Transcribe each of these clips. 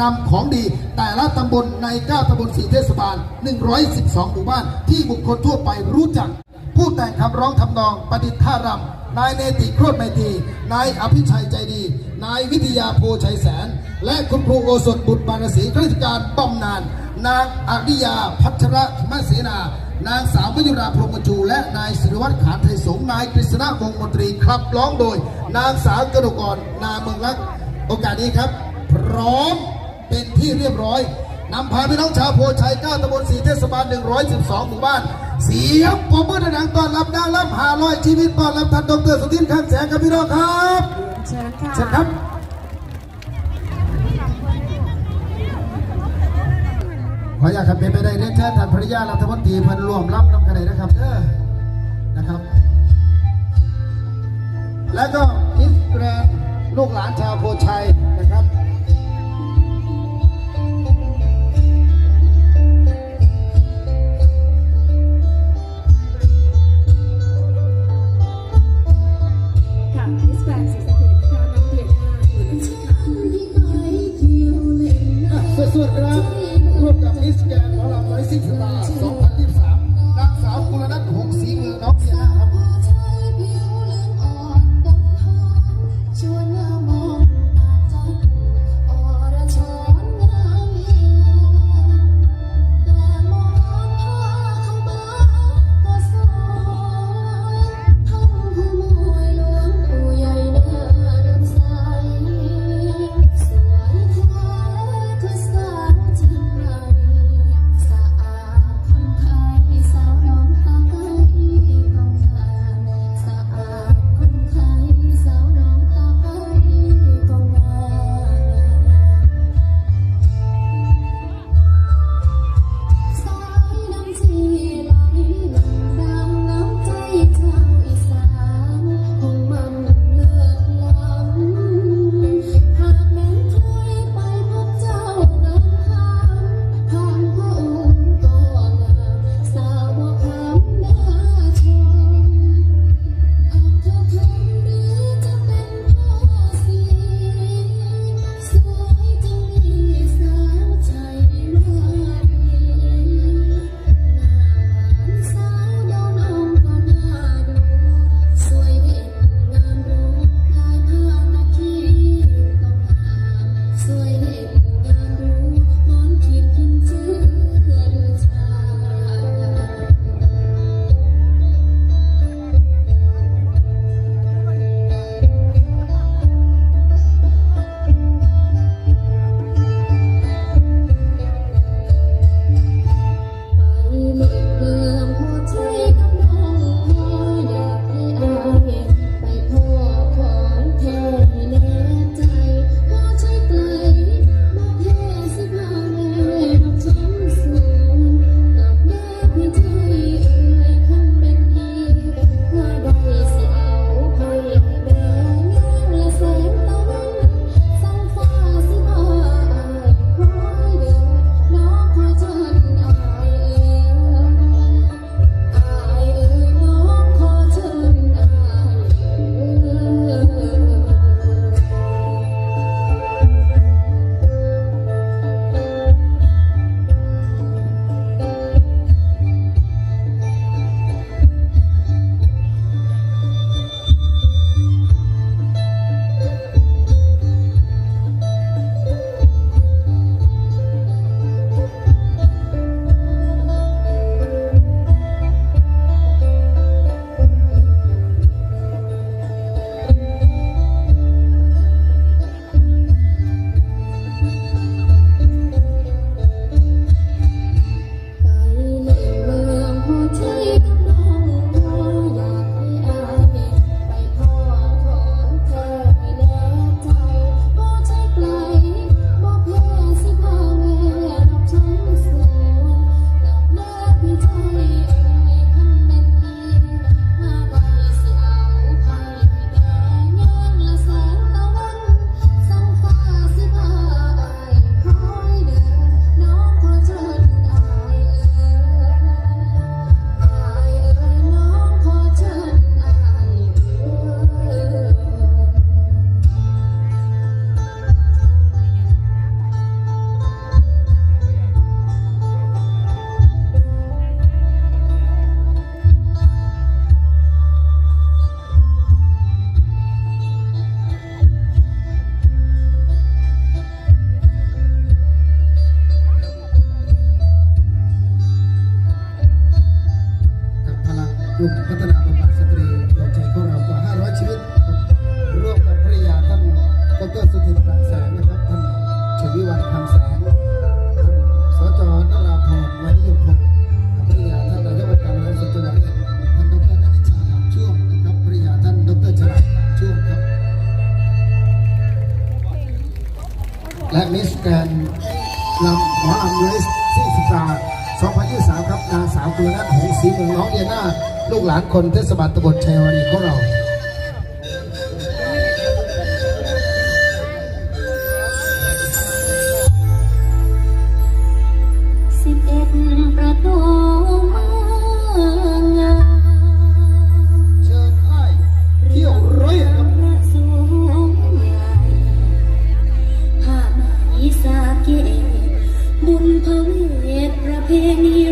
นำของดี แต่ละตำบลใน 9ตำบล4เทศบาล 112 หมู่บ้าน ที่บุคคลทั่วไปรู้จัก ผู้แต่งคำร้องทำนองประดิษฐ์ท่ารำนายเนติโครธไมตรีนายอภิชัยใจดี นายวิทยาโพชัยแสน และคุณครูโอสถบุตรบานศรีข้าราชการบำนาญนางอริยาพัชระมเสนานางสาวมยุราพรหมจู และนายศิริวัตรขานไทยสงนายกฤษณะวงมนตรีครับร้องโดย นางสาวกนกรนาเมืองลัก โอกาสนี้ครับ พร้อม เป็นที่เรียบร้อยนำพาพี่น้องชาวโพชัย9ตำบล4เทศบาล 112 หมู่บ้าน เสียงปรบมือดังๆต้อนรับนางรับหาร้อยชีวิตต้อนรับท่านดรสุทินข้างแสงครับพี่น้องครับเชิญค่ะเชิญครับขออยากให้เป็นไปได้เรียนเชิญท่านภริยารัฐมนตรีเพิ่นร่วมรับนำกันเลยนะครับเด้อนะครับ แล้วก็อิสแกรนลูกหลานชาวโพชัย วิวัฒน์คำแสงสจนราพรวานิยมพงศ์ภริยาท่านนายกองค์การบริหารส่วนจังหวัดเอ็ดท่านดรนันทิชาหามช่วงนะครับภริยาท่านดรชลัดช่วงครับ และมิสแกรนลำหมออัมเลสที่สิบา2023 ครับนางสาวกุลนัทหงศรีเมืองน้องเดียนาลูกหลานคนเทศบาลตำบลชัยวรีของเรา ดูเมืองงามเชิญไอ้เที่ยวร้อยครับพระสูงใหญ่ผ้าไหมสาเกบุญพระเวทประเพณี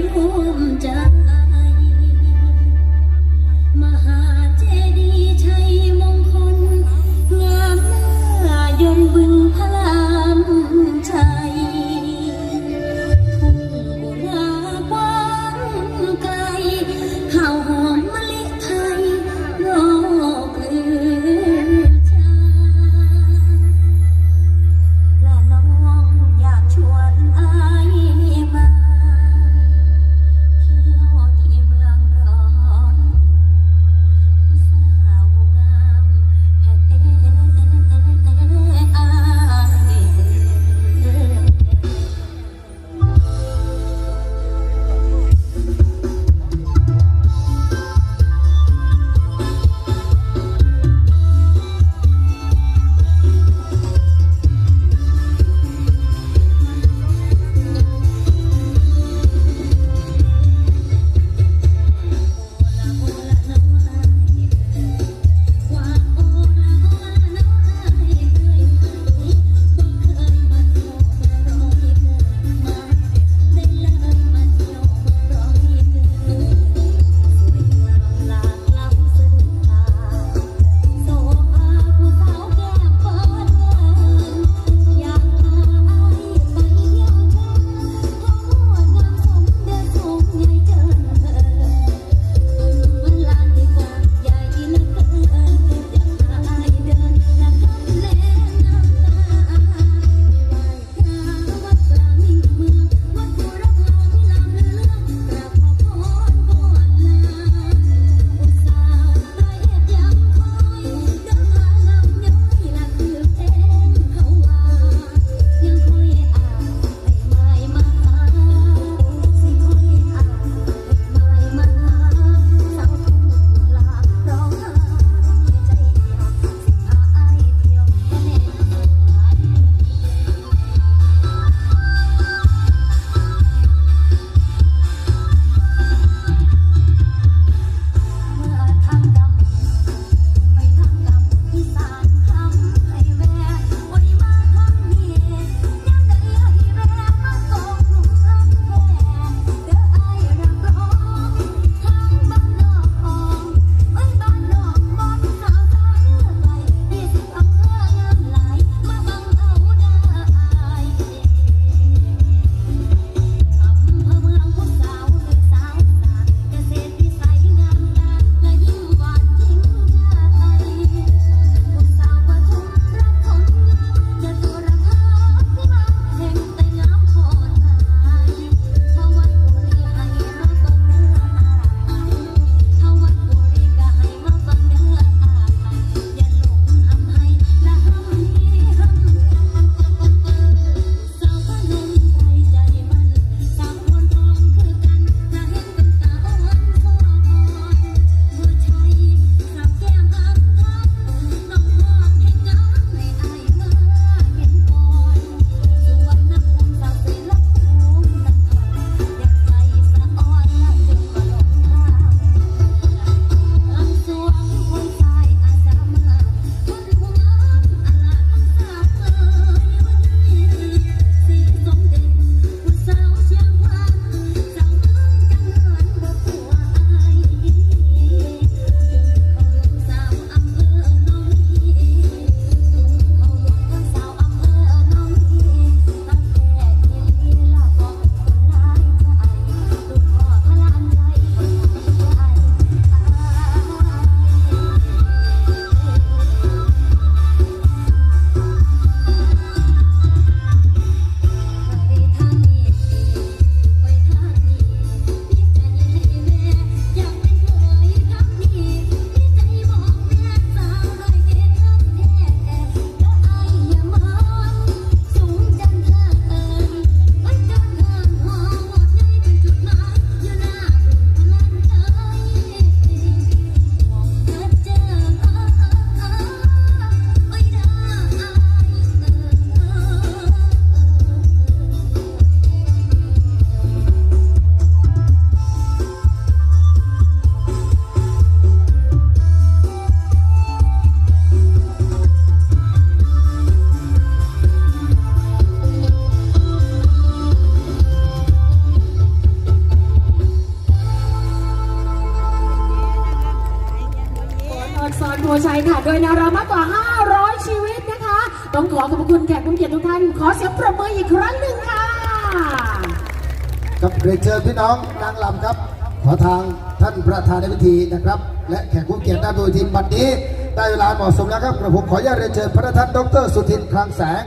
ศสอนโพชัยค่ะ โดยนารามากกว่า 500 ชีวิตนะคะ ต้องขอขอบคุณแขกผู้เกียรติทุกท่าน ขอเสียงปรบมืออีกครั้งหนึ่งค่ะกับเรียนเชิญพี่น้องนางลำครับ ขอทางท่านประธานในพิธีนะครับ และแขกผู้เกียรติด้านโดยทีมบัดนี้ได้เวลาเหมาะสมแล้วครับกระผมขออนุญาตเรียนเชิญพระท่านดรสุทินคลังแสง